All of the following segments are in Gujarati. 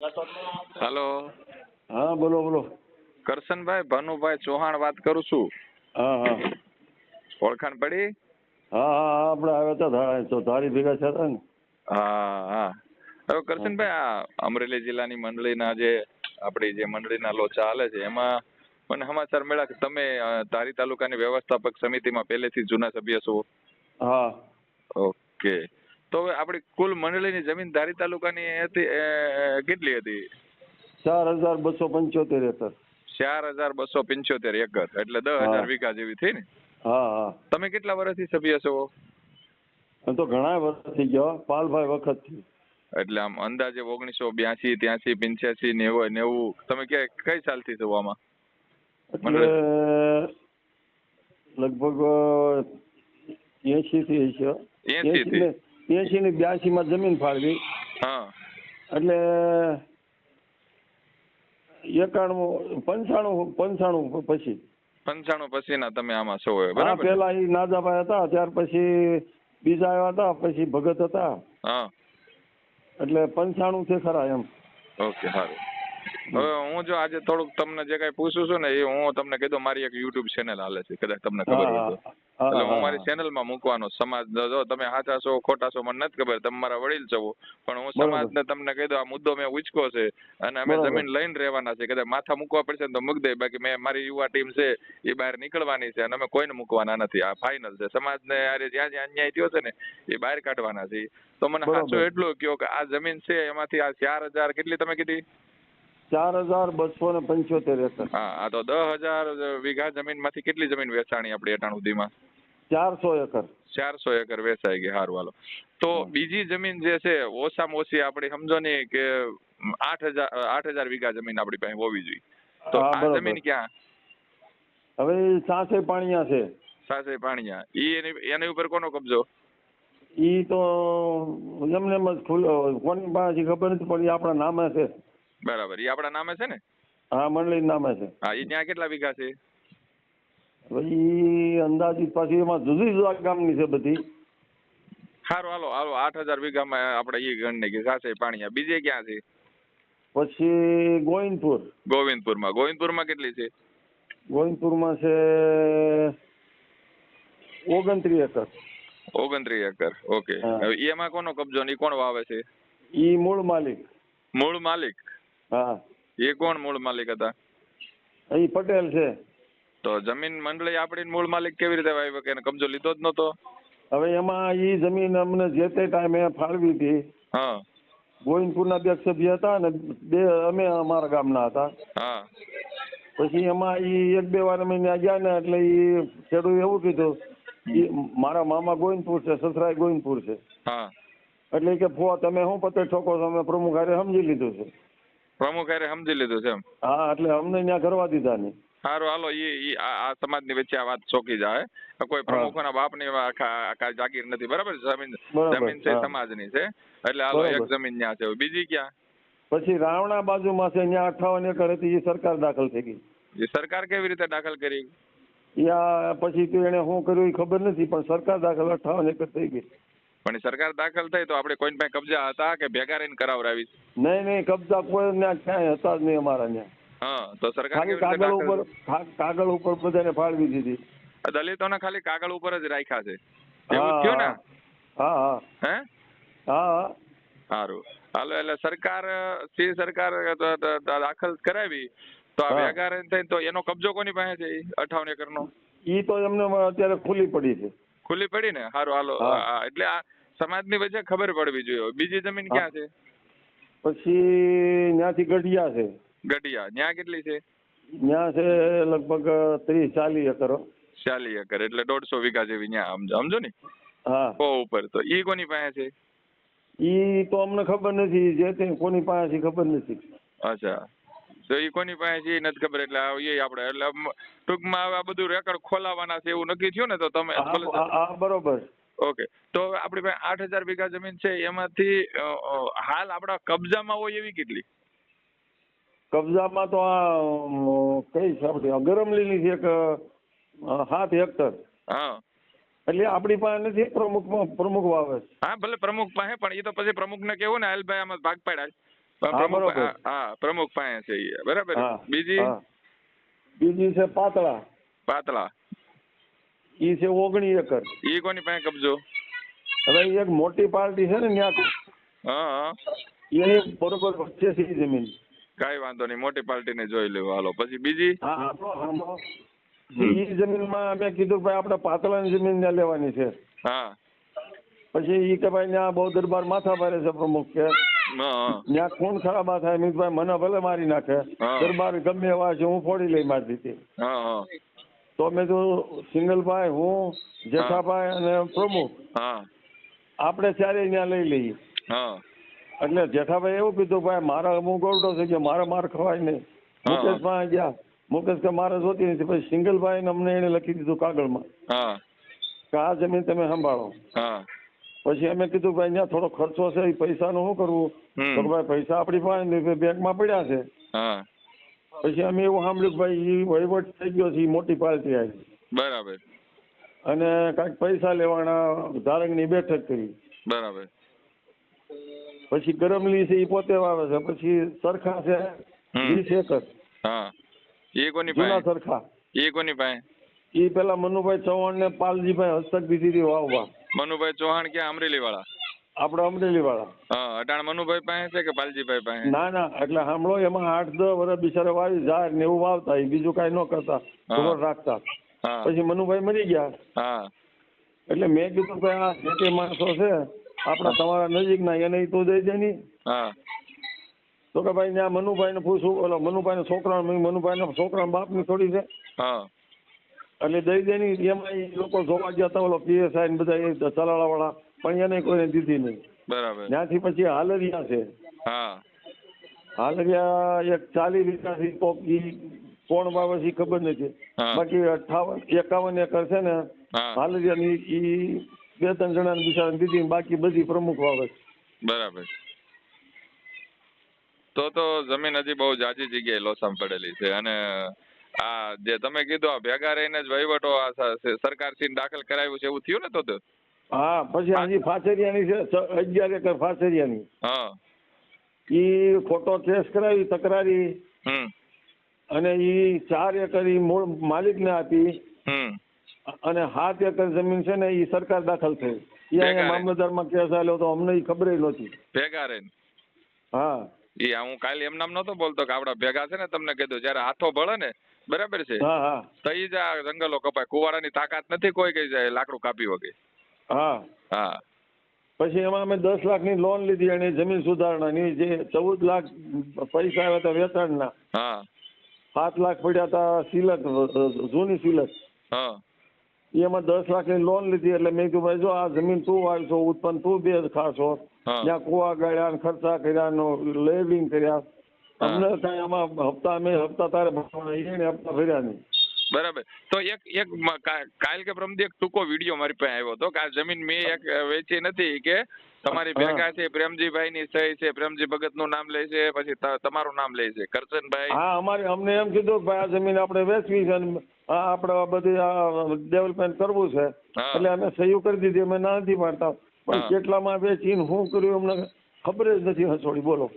હાલો. હા બોલો બોલો. કરશનભાઈ ભાનુભાઈ ચૌહાણ વાત કરું છું. હા હા. ઓળખાણ પડી? હા હા આપણે આવ્યા હતા ધારી ભેગા થયા ને. હા હા. હવે કરશનભાઈ આ અમરેલી જિલ્લાની મંડળીના જે આપણી જે મંડળીના લો ચાલે છે એમાં મને સમાચાર મળ્યા કે તમે ધારી તાલુકાની વ્યવસ્થાપક સમિતિમાં પહેલેથી જૂના સભ્ય છો. હા. ઓકે. તો હવે આપણી કુલ મંડળીની જમીન ધારી તાલુકાની હતી કેટલી હતી? ચાર હજાર બસો પંચોતેર એકર ચાર હજાર બસો પંચોતેર એકર એટલે દસ હજાર વીઘા જેવી થઈ ને? હા હા. તમે કેટલા વર્ષથી સભ્ય છો? તો ઘણા વર્ષ થઈ ગયા પાલભાઈ વખતથી એટલે આમ અંદાજે ઓગણીસો બ્યાસી ત્યાસી પંચ્યાસી નેવું નેવું તમે કે કઈ સાલથી છો આમાં? લગભગ એસી થી એસી 80 થી? એસી ની બ્યાસી માં જમીન ફાળવી. હા. એટલે એકાણું પંચાણું પંચાણું પછી. પંચાણું પછીના તમે આમાં છો બરાબર પેલા ઈ નાજાભાઈ હતા ત્યાર પછી બીજા આવ્યા હતા પછી ભગત હતા. હા. એટલે પંચાણું છે ખરા એમ. ઓકે સારું. હવે હું જો આજે થોડુંક તમને જે કઈ પૂછું છું ને એ હું તમને કીધું મારી એક યુટ્યુબ ચેનલ હાલે છે કદાચ તમને ખબર હોય તો. એટલે હું મારી ચેનલ ચેનલમાં મૂકવાનો સમાજ જો તમે સાચા છો ખોટા છો મને નથી ખબર તમે મારા વડીલ છો. પણ હું. સમાજને તમને કહી દઉં આ મુદ્દો મેં ઉચકો છે અને અમે જમીન લઈને રહેવાના છે કદાચ માથા મૂકવા પડશે તો મૂકી દે. બાકી મેં મારી યુવા ટીમ છે એ બહાર નીકળવાની છે અને અમે કોઈને મૂકવાના નથી. આ ફાઇનલ છે. સમાજને આરે જ્યાં જ્યાં અન્યાય થયો છે ને એ બહાર કાઢવાના છે. તો મને. સાચું એટલું કયો કે આ જમીન છે એમાંથી આ ચાર હજાર કેટલી તમે કીધી? ચાર હજાર બસો ને પંચોતેર એકર. હા આ તો દસ હજાર વીઘા જમીનમાંથી કેટલી જમીન વેચાણી આપણી અટાણ સુધીમાં? ચારસો એકર. ચારસો એકર વેચાઈ ગઈ હારું હાલો. તો બીજી જમીન જે છે ઓછામાં ઓછી આપણે સમજો ને કે આઠ હજાર આઠ હજાર વીઘા જમીન આપણી પાસે હોવી જોઈએ. તો આ જમીન ક્યાં? હવે સાસે પાણીયા છે. સાસે પાણીયા. ઈ એની એની ઉપર કોનો કબજો? ઈ તો એમને જ ખુલ્લો કોની પાસે ખબર નથી પણ ઈ આપણા નામે છે. બરાબર. ઈ આપણા નામે છે ને? હા મંડળી નામે છે. હા ઈ ત્યાં કેટલા વીઘા છે? હવે ઈ અંદાજિત પાછી એમાં જુદી જુદા ગામની છે બધી. સારું હાલો હાલો આઠ હજાર વીઘામાં આપણે ઈ ગણ કે સાસે પાણીયા બીજે ક્યાં છે? પછી ગોવિંદપુર. ગોવિંદપુરમાં. ગોવિંદપુરમાં કેટલી છે? ગોવિંદપુરમાં છે ઓગણત્રીસ એકર. ઓગણત્રીસ એકર. ઓકે. હા. હવે એમાં કોનો કબજો ને ઈ કોણ વાવે છે? ઈ મૂળ માલિક. મૂળ માલિક. હા. એ કોણ મૂળ માલિક હતા? એ પટેલ છે. તો જમીન મંડળી આપણી મૂળ માલિક કેવી રીતે વાવી કે કબજો લીધો જ નતો હવે એમાં એ જમીન અમને જે તે ટાઈમે ફાળવી હતી. હા. ગોવિંદપુરના બે સભ્ય હતા ને બે અમે અમારા ગામના હતા. હા. પછી એમાં એ એક બે વાર અમે ત્યાં ગયા ને એટલે ઈ ખેડૂત એવું કીધું મારા મામા ગોવિંદપુર છે સસરાય ગોવિંદપુર છે. હા. એટલે કે ફો તમે શું પતે ઠોકો છો? અમે પ્રમુખ હારે સમજી લીધું છે. પ્રમુખ હારે સમજી લીધું છે એમ. હા એટલે અમને ત્યાં કરવા દીધા નહીં સારું હાલો ઈ આ સમાજની વચ્ચે આ વાત ચોકી જાય કોઈ પ્રમુખોના બાપની જાગીર નથી બરાબર જમીન જમીન છે. સમાજની છે. એટલે હાલો એક જમીન ત્યાં છે. બીજી ક્યાં? પછી રાવણા બાજુમાં છે ત્યાં અઠાવન એકર હતી એ સરકાર દાખલ થઈ ગઈ. એ સરકાર કેવી રીતે દાખલ કરી? યા પછી તો એને શું કર્યું એ ખબર નથી પણ સરકાર દાખલ અઠાવન એકર થઈ ગઈ. પણ સરકાર દાખલ થઈ તો આપણે કોઈને પાસે કબજા હતા કે ભેગા રહીને કરાવરાવી નહીં નહીં કબજા કોઈ ક્યાંય હતા જ નહીં અમારા ત્યાં. હા તો સરકાર કાગળ ઉપર કાગળ ઉપર બધાને ફાળવી દીધી. દલિતોને ખાલી કાગળ ઉપર જ રાખ્યા છે. હા, એવું થયું ને? હા હા. હે? સારું. હાલો એટલે સરકાર સી સરકાર દાખલ કરાવી તો આ વેગા થઈને તો એનો કબજો કોની પાસે છે અઠાવન એકર નો ઈ તો એમને અત્યારે ખુલ્લી પડી છે. ખુલ્લી પડી ને? સારું હાલો. એટલે આ સમાજની વચ્ચે ખબર પડવી જોઈએ. બીજી જમીન ક્યાં છે? પછી ત્યાંથી ગઢિયા છે. ગઢિયા. ત્યાં કેટલી છે? ત્યાં છે લગભગ ત્રીસ ચાલીસ એકર. ચાલી એકર. એટલે દોઢસો વીઘા જેવી ત્યાં સમજો સમજો ને? હા. કો ઉપર તો. ઈ કોની પાસે છે? ઈ તો અમને ખબર નથી. જે તે કોની પાસે છે ખબર નથી. અચ્છા. તો ઈ કોની પાસે છે? ઈ નથી ખબર. એટલે એ આપણે એટલે ટૂંકમાં આ બધું રેકર્ડ ખોલાવાના છે એવું નક્કી થયું ને તો તમે હા, બરોબર. ઓકે તો આપણી પાસે આઠ હજાર વીઘા જમીન છે એમાંથી હાલ આપણા કબજામાં હોય એવી કેટલી? કબજામાં તો આ કઈ છે આપણી ગરમલીની છે એક સાત હેક્ટર. હા. એટલે આપણી પાસે નથી પ્રમુખ પ્રમુખ વાવે છે. હા ભલે પ્રમુખ પાસે પણ એ તો પછી પ્રમુખ ને કેવું ને આલભાઈ ભાઈ આમાં ભાગ પાડ્યા હા પ્રમુખ પાસે છે બરાબર. બીજી? બીજી છે પાતળા. પાતળા. ઈ છે ઓગણી એકર. એ કોની પાસે કબજો? હવે એક મોટી પાર્ટી છે ને ત્યાં હા હા. બરોબર વચ્ચે છે જમીન. કાંઈ વાંધો નહીં મોટી પાર્ટીને જોઈ લેવું હાલો. પછી બીજી? હા. ઈ જમીનમાં મેં કીધું ભાઈ આપણે પાતળાની જમીન ત્યાં લેવાની છે. હા. પછી ઈ કે ભાઈ ત્યાં બહુ દરબાર માથા ભારે છે પ્રમુખ કે. ત્યાં ખૂન ખરાબા થાય મેં ભાઈ મને ભલે મારી નાખે. દરબાર ગમે એવા છે હું ફોડી લઈ મારી દીધી. તો મેં તો સિંગલભાઈ હું જેઠાભાઈ અને પ્રમુખ. આપણે ચારે ત્યાં લઈ લઈએ. એટલે જેઠાભાઈ એવું કીધું ભાઈ મારા હું ગોરડો થઈ ગયો મારે માર ખવાય નહીં. મુકેશ ભાઈ ગયા. મુકેશ કે મારે જોતી નથી. પછી સિંગલભાઈ ને અમને એને લખી દીધું કાગળમાં કે આ જમીન તમે સંભાળો. પછી અમે કીધું ભાઈ અહીંયા થોડો ખર્ચો છે એ પૈસાનું શું કરવું? તો ભાઈ પૈસા આપણી પાસે બેંકમાં પડ્યા છે. પછી અમે એવું સાંભળ્યું ભાઈ એ વહીવટ થઈ ગયો છે મોટી પાર્ટી આવી. બરાબર. અને કાંઈક પૈસા લેવાના ધારકની બેઠક કરી. બરાબર. પછી ગરમલી છે એ પોતે વાવે છે પછી સરખા છે વીસ એકર. હા. એ કોની પાસે? સરખા. એ કોની પાસે? એ પેલા મનુભાઈ ચૌહાણ ને પાલજીભાઈ હસ્તક દીધી હતી વાવવા. મનુભાઈ ચૌહાણ કે અમરેલી વાળા આપણે અમરેલી વાળા. હા અટાણ મનુભાઈ પાસે છે કે પાલજીભાઈ પાસે? ના ના એટલે સાંભળો એમાં આઠ દસ વર્ષ બિચારા વાવી ઝાડ ને એવું વાવતા બીજું કઈ ન કરતા ખબર રાખતા. પછી મનુભાઈ મરી ગયા. હા. એટલે મેં કીધું કે આ જે તે માણસો છે આપણા તમારા નજીકના એને તું દઈ દે ની. હા. તો કે ભાઈ ત્યાં મનુભાઈને પૂછું ઓલો મનુભાઈ ને છોકરા મનુભાઈ ના છોકરા બાપની થોડી છે. હા. એટલે દઈ દે ની એમાં લોકો જોવા ગયા હતા ઓલો પીએસઆઈ ને બધા એ ચલાળા વાળા પણ એને કોઈને દીધી નહીં. બરાબર. ત્યાંથી પછી હાલરિયા છે. હા. હાલરિયા એક ચાલી રીતનાથી કોક કોણ વાવે છે ખબર નથી. બાકી અઠાવન એકાવન એકર છે ને હાલરિયાની ઈ બે ત્રણ જણાને બિચારા દીધી બાકી બધી પ્રમુખ વાવે છે. બરાબર. તો તો જમીન હજી બહુ જાજી જગ્યાએ લોસામ પડેલી છે અને આ જે તમે કીધું આ ભેગા રહીને જ વહીવટો આ સરકાર સરકારશ્રીને દાખલ કરાવ્યું છે એવું થયું ને તો તો હા પછી હજી ફાચરિયાની છે અગિયાર એકર ફાચરિયાની હા. ઈ ફોટો કેસ કરાવી તકરારી. અને ઈ ચાર એકર ઈ મૂળ માલિકને આપી. અને સાત એકર જમીન છે ને ઈ સરકાર દાખલ થઈ. ઈ અહીંયા. મામલતદારમાં કેસ આવેલો તો અમને ઈ ખબર નહોતી. ભેગા રે હા. એ હું કાલે એમ નામ નતો બોલતો કે આપડા ભેગા છે ને તમને કીધું જયારે હાથો ભળે ને બરાબર છે? હા હા. તો ઈ જ આ જંગલો કપાય. કુવાડાની તાકાત નથી કોઈ કઈ જાય લાકડું કાપી વગે. હા. હા. પછી એમાં અમે દસ લાખની લોન લીધી અને જમીન સુધારણાની જે ચૌદ લાખ પૈસા આવ્યા હતા વેચાણના. હા. સાત લાખ પડ્યા હતા સિલક જૂની સિલક. હા. એમાં દસ લાખની લોન લીધી એટલે મેં કીધું ભાઈ જો આ જમીન તું વાવશો ઉત્પન્ન તું બે ખાશો. ત્યાં કુવા ગાળ્યા ખર્ચા કર્યા નો લેવલિંગ કર્યા. અમને કાંઈ આમાં હપ્તા અમે હપ્તા તારે ભરવાના એને હપ્તા ભર્યા નહીં. બરાબર. તો એક એક કાલ કે પ્રમદી એક ટૂંકો વીડિયો મારી પાસે આવ્યો હતો કે આ જમીન મેં એક વેચી નથી કે તમારી ભેગા છે પ્રેમજીભાઈ ની સહી છે પ્રેમજી ભગતનું નામ લે છે પછી તમારું નામ લે છે. કરશનભાઈ? હા અમારે અમને એમ કીધું ભાઈ આ જમીન આપણે વેચવી છે આપણે બધી ડેવલપમેન્ટ કરવું છે. એટલે અમે સહી કરી દીધી અમે ના નથી પાડતા પણ કેટલામાં વેચીને શું કર્યું અમને ખબર જ નથી હસોડી બોલો.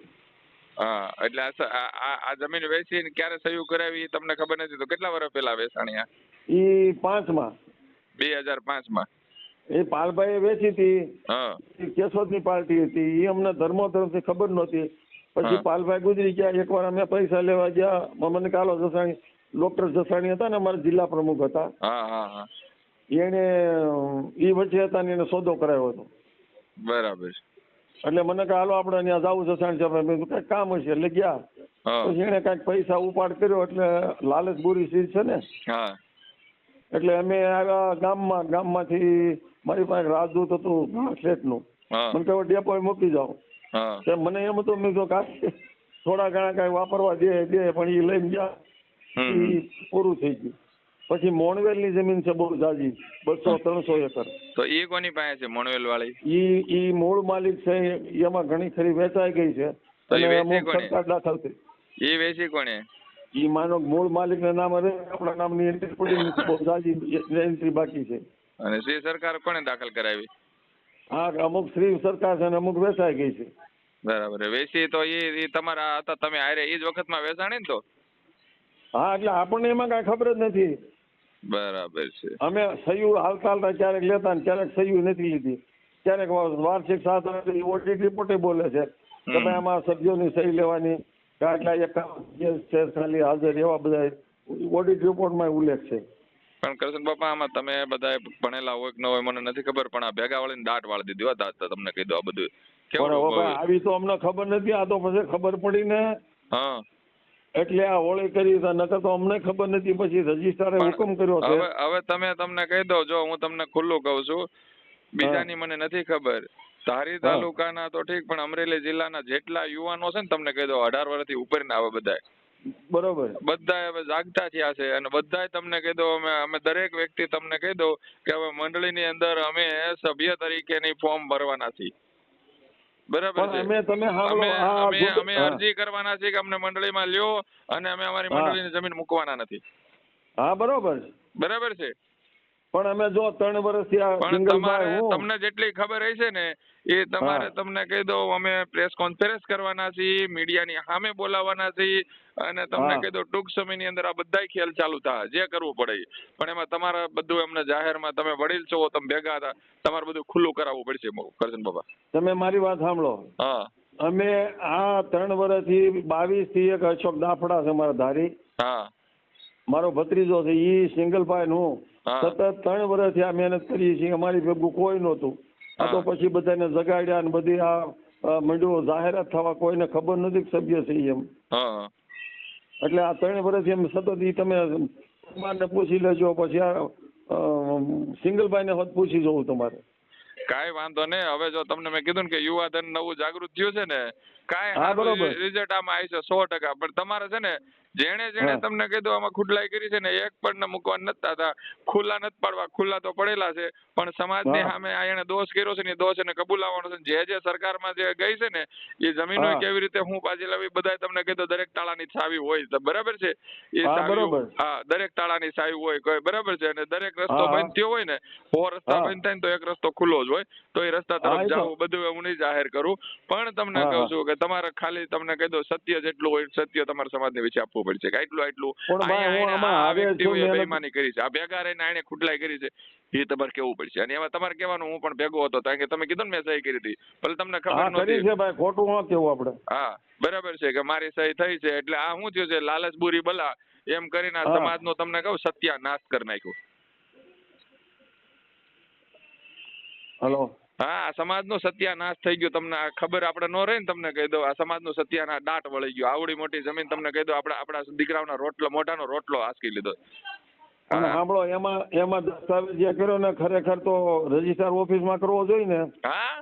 હા એટલે આ જમીન વેચીને ક્યારે સહયોગ કરાવી એ તમને ખબર નથી તો કેટલા વર્ષ પહેલા વેચાણ્યા એ પાંચ પાંચમાં. બે હજાર પાંચમાં એ પાલભાઈ વેચી હતી. કેશોદની પાર્ટી હતી. એ અમને ધર્મો તરફથી ખબર નહોતી. પછી પાલભાઈ ગુજરી ગયા. એકવાર અમે પૈસા લેવા ગયા. મને કાલો જસાણી ડોક્ટર જસાણી હતા ને અમારા જિલ્લા પ્રમુખ હતા. એને એ વચ્ચે હતા ને એને સોદો કરાયો હતો. બરાબર એટલે મને કે હાલો આપણે અહીંયા જવું છે કીધું કાંઈક કામ હશે. એટલે ગયા. પછી એને કાંઈક પૈસા ઉપાડ કર્યો એટલે લાલચ બુરી ચીજ છે ને. એટલે અમે આવ્યા ગામમાં ગામમાંથી મારી પાસે રાજદૂત હતું હા. મને કહ્યું ડેપો મૂકી જાઓ. તે મને એમ હતું મેં તો કાંઈ થોડા ઘણા કાંઈ વાપરવા દે દે. પણ એ લઈને ગયા. એ પૂરું થઈ ગયું. પછી મોણવેલની જમીન છે બહુ જાજી બસો ત્રણસો એકર. તો એ કોની પાસે છે મોણવેલ વાળી ઈ ઈ મૂળ માલિક છે એમાં ઘણી ખરી વેચાઈ ગઈ છે. તો સરકાર દાખલ થઈ. એ વેચી કોને? ઈ માનો મૂળ માલિકના નામ રે આપણા નામની એન્ટ્રી પડી બહુ જાજી એન્ટ્રી બાકી છે. અને શ્રી સરકાર કોને દાખલ કરાવી? હા અમુક શ્રી સરકાર છે અને અમુક વેચાઈ ગઈ છે. બરાબર વેચી તો ઈ તમારા હતા તમે આરે એ જ વખતમાં વેચાણી ને તો? હા એટલે આપણને એમાં કાંઈ ખબર જ નથી. બરાબર છે. અમે સહયું હાલતા ક્યારેક લેતા ને ક્યારેક સહયું નથી લીધી. ક્યારેક વાર્ષિક સાધન ઓડિટ રિપોર્ટે બોલે છે તમે આમાં સભ્યોની સહી લેવાની આટલા છે ખાલી હાજર એવા બધા ઓડિટ રિપોર્ટમાં ઉલ્લેખ છે. પણ કરશન બાપા આમાં તમે બધા ભણેલા હોય કે ન હોય મને નથી ખબર પણ આ ભેગા વાળીને દાટ વાળી દીધી હોય દાંત તમને કહી દો આ બધું. કેવું આવી તો અમને ખબર નથી આ તો પછી ખબર પડી ને હા. એટલે આ હોળી કરી નકર તો અમને ખબર નથી. પછી રજીસ્ટ્રારે હુકમ કર્યો છે હવે તમે તમને કહી દો જો હું તમને ખુલ્લું કહું છું બીજાની મને નથી ખબર. ધારી તાલુકાના તો ઠીક પણ અમરેલી જિલ્લાના જેટલા યુવાનો છે ને તમને કહી દો અઢાર વર્ષથી ઉપરના આવે બધા બરોબર. બધા હવે જાગતા થયા છે અને બધા તમને કહી દો અમે અમે દરેક વ્યક્તિ તમને કહી દો કે હવે મંડળીની અંદર અમે સભ્ય તરીકેની ફોર્મ ભરવાના છીએ. બરાબર છે અમે તમે અમે અમે. અરજી કરવાના છે કે અમને મંડળીમાં લ્યો અને અમે અમારી. મંડળીની જમીન મૂકવાના નથી હા બરોબર. બરાબર છે પણ અમે જો ત્રણ વર્ષથી આ પણ તમારે તમને જેટલી ખબર હશે ને એ તમારે તમને કહી દઉં અમે પ્રેસ કોન્ફરન્સ કરવાના છીએ મીડિયાની સામે બોલાવવાના છીએ અને તમને કહી દઉં ટૂંક સમયની અંદર આ બધા ખેલ ચાલુ થાય જે કરવું પડે પણ એમાં તમારે બધું એમને જાહેરમાં તમે વડીલ છો તમે ભેગા હતા તમારે બધું ખુલ્લું કરાવવું પડશે કરશન બાબા તમે મારી વાત સાંભળો. હા. અમે આ ત્રણ વર્ષથી બાવીસથી એક અશોક દાફડા છે મારા ધારી. હા. મારો ભત્રીજો છે ઈ સિંગલ ભાઈ નું. સતત ત્રણ વર્ષથી આ મહેનત કરીએ છીએ અમારી ભેગું કોઈ નહોતું. આ તો પછી બધાને જગાડ્યા ને બધી આ મંડળો જાહેરાત થવા કોઈને ખબર નથી સભ્ય છે એમ. એટલે આ ત્રણ વર્ષથી એમ સતત ઈ તમે ને પૂછી લેજો પછી આ સિંગલભાઈ ને હોત પૂછી જવું તમારે. કાંઈ વાંધો નહીં. હવે જો તમને મેં કીધું ને કે યુવાધન નવું જાગૃત થયું છે ને કાંઈ બરોબર. રિઝલ્ટ આમાં આવી છે સો ટકા. પણ તમારે છે ને જેણે જેણે તમને કીધું આમાં ખુડલાઈ કરી છે ને એક પણ ને મૂકવા નતા હતા ખુલ્લા નત પાડવા ખુલ્લા તો પડેલા છે પણ સમાજની હા. સામે એને દોષ કર્યો છે ને દોષ એને કબૂલાવવાનો છે જે જે સરકારમાં જે ગઈ છે ને એ જમીનો હા. કેવી રીતે હું પાછી લાવી બધા તમને કીધું દરેક તાળાની છાવી હોય તો બરાબર છે? એ હા, હા દરેક તાળાની ચાવી હોય કોઈ બરાબર છે? અને દરેક રસ્તો હા, હા. બંધ થયો હોય ને સો રસ્તા બંધ થાય ને તો એક રસ્તો ખુલ્લો જ હોય તો એ રસ્તા તરફ એ બધું હું નહીં જાહેર કરું. પણ તમને કહું છું કે તમારે ખાલી તમને કહી દો સત્ય જેટલું હોય સત્ય તમારા સમાજને વિશે આપવું પડશે કે આટલું આટલું. બેઈમાની કરી છે. આ ભેગા રહીને આને ખુટલાઈ કરી છે. એ તમારે કેવું પડશે? અને એમાં તમારે કહેવાનું હું પણ ભેગો હતો કારણ કે તમે કીધું ને મેં સહી કરી હતી. ભલે તમને ખબર નથી છે ભાઈ ખોટું ન કેવું આપણે. હા બરાબર છે કે મારી સહી થઈ છે. એટલે આ શું થયું છે? લાલચ બુરી બલા. એમ કરીને આ હા. સમાજનો તમને કહું સત્યાનાશ કરી નાખ્યો. હલો. હા સમાજનો સત્યાનાશ થઈ ગયો તમને. આ ખબર આપણે ન રહે ને તમને કહી દઉં. આ સમાજનો સત્યાનાશ દાટ વળી ગયો. આવડી મોટી જમીન તમને કહી દઉં. આપણા આપણા દીકરાઓના રોટલો મોટાનો રોટલો આસકી લીધો. સાંભળો એમાં એમાં દસ્તાવેજ જે કર્યો ને ખરેખર તો રજિસ્ટ્રાર ઓફિસમાં કરવો જોઈએ ને. હા.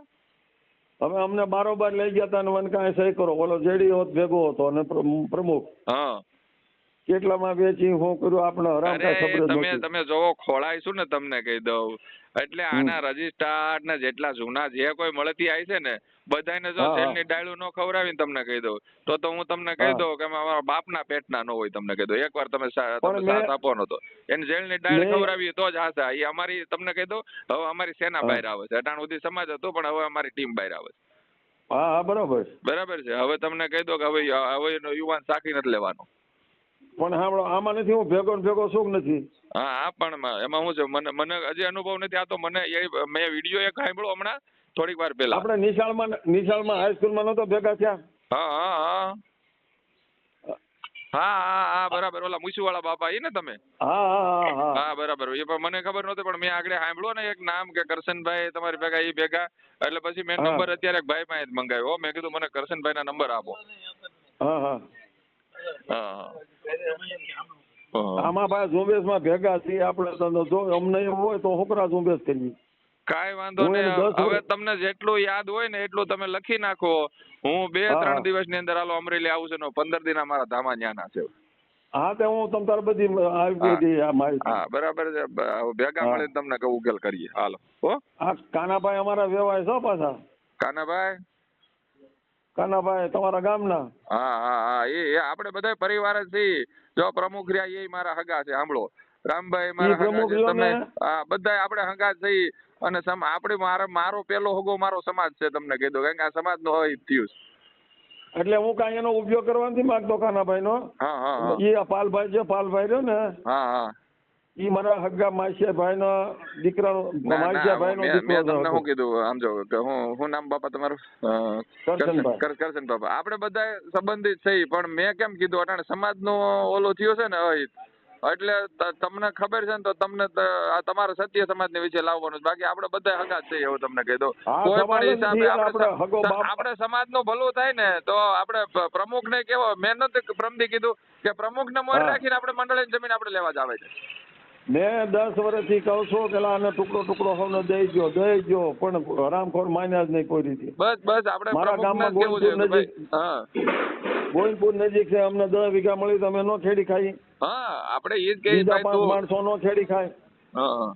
હવે અમને બારોબાર લઈ ગયા હતા ને મને કાંઈ સહી કરો. ઓલો જેડી હોત ભેગો હતો અને પ્રમુખ. હા. કેટલામાં વેચી હું કર્યું આપણે હરામ તમે. તમે જોવો ખોળાઈશું ને તમને કહી દઉં. એટલે આના રજિસ્ટ્રાર ને જેટલા જૂના જે કોઈ મળતી આવી છે ને બધાને જો. જેલની ડાળું ન ખવડાવીને તમને કહી દઉં. તો તો હું તમને કહી દઉં કે અમારા બાપના પેટના ન હોય તમને કહી દઉં. એકવાર તમે સાથ આપવાનો તો. એને જેલની ડાળ ખવડાવી તો જ હાસા એ અમારી તમને કહી દઉં હવે અમારી સેના. બહાર આવે છે. અટાણ સુધી સમાજ હતો પણ હવે અમારી ટીમ બહાર આવે છે. હા હા બરોબર. બરાબર છે. હવે તમને કહી દો કે હવે હવે યુવાન સાખી નથી લેવાનો. પણ સાંભળો આમાં નથી હું ભેગો ભેગો સુખ નથી. હા હા પણ એમાં શું છે મને મને હજી અનુભવ નથી આ તો મને એ મેં વીડિયો એક સાંભળ્યો હમણાં થોડીક વાર પહેલા. આપણે નિશાળમાં નિશાળમાં હાઈસ્કૂલમાં નહોતો ભેગા થયા? હા હા હા. હા હા હા બરાબર. ઓલા મુસુવાળા બાપા એ ને તમે? હા હા હા હા હા. બરાબર. એ પણ મને ખબર નહોતી પણ મેં આગળ સાંભળ્યો ને એક નામ કે કરશનભાઈ તમારી ભેગા એ ભેગા. એટલે પછી મેં નંબર અત્યારે ભાઈ પાસે જ મંગાવ્યો. મેં કીધું મને કરશનભાઈ ના નંબર આપો. હા. હા હા. હા. હા. આમાં ભાઈ ઝુંબેશમાં ભેગા છીએ આપણે જો અમને એવું હોય તો હોકરા ઝુંબેશ કરીએ. કાંઈ વાંધો નહીં. હવે તમને જેટલું યાદ હોય ને એટલું તમે લખી નાખો. હું બે ત્રણ દિવસની અંદર હાલો અમરેલી આવું છે ને પંદર દિન મારા ધામા ન્યાના છે. હા તે હું તમ તાર બધી આવી હા. ગઈ આ હા બરાબર છે. ભેગા મળીને તમને ઉકેલ કરીએ. હાલો. હો. હા કાનાભાઈ અમારા વ્યવહાર છો પાછા. કાનાભાઈ? કાનાભાઈ તમારા ગામના? હા હા હા એ આપણે બધા પરિવાર જ છીએ. જો પ્રમુખ રહ્યા એ મારા હગા છે સાંભળો. રામભાઈ મારા હગા પ્રમુખ છે તમે હા બધા આપણે હગા જ અને આપણે મારો મારો પેલો હગો મારો સમાજ છે તમને કહી દો કારણ કે આ સમાજનો હોય જ થયું એટલે હું કાંઈ એનો ઉપયોગ કરવા નથી માંગતો કાનાભાઈ નો હા હા હા. એ પાલભાઈ છે પાલભાઈ રહ્યો ને. હા હા. એ મારા હગ્ગા માસિયા નો દીકરાનો ના ના માસિયા ભાઈ નો મેં મેં દીકરો તમને હતો. કીધું? આમ જો કે હું હું નામ બાપા તમારું? અ, કરશનભાઈ. કર- કરશન બાપા. આપણે બધા સંબંધિત છે પણ મેં કેમ કીધું? અટાણે સમાજનું ઓલો થયો છે ને અહિત એટલે તમને ખબર છે ને તો તમને તમારા સત્ય સમાજની વિશે લાવવાનું બાકી આપણે બધા હગા છે એવું તમને કહી દઉં. કોઈ પણ હિસાબે આપણે સમાજ સમાજનું ભલું થાય ને તો આપણે પ્રમુખ ને કેવો મેં નથી પ્રમદી કીધું કે પ્રમુખને મોર હા. રાખીને આપણે મંડળ જમીન આપણે લેવા જ આવે છે. મેં દસ વર્ષથી કહું છું કે આને ટુકડો ટુકડો હોનો દઈ ગયો દઈ ગયો પણ હરામખોર માન્યા જ નહીં કોઈ રીતે. બસ બસ આપણે મારા ગામમાં ગોવિંદપુર નજીક હા. ગોવિંદપુર નજીક છે અમને દસ વીઘા મળી તમે નો ખેડી ખાઈ. હા આપણે એ જ કહીએ બીજા પાંચ માણસો નો ખેડી ખાય હા.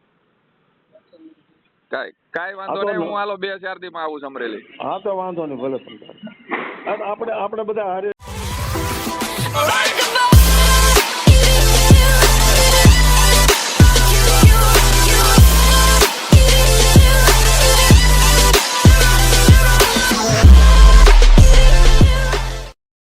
કાઈ કાંઈ વાંધો નહીં હું હાલો બે ચાર દી માં આવું સમરેલી હા તો વાંધો નહીં ભલે પણ. આપણે આપણે બધા હારે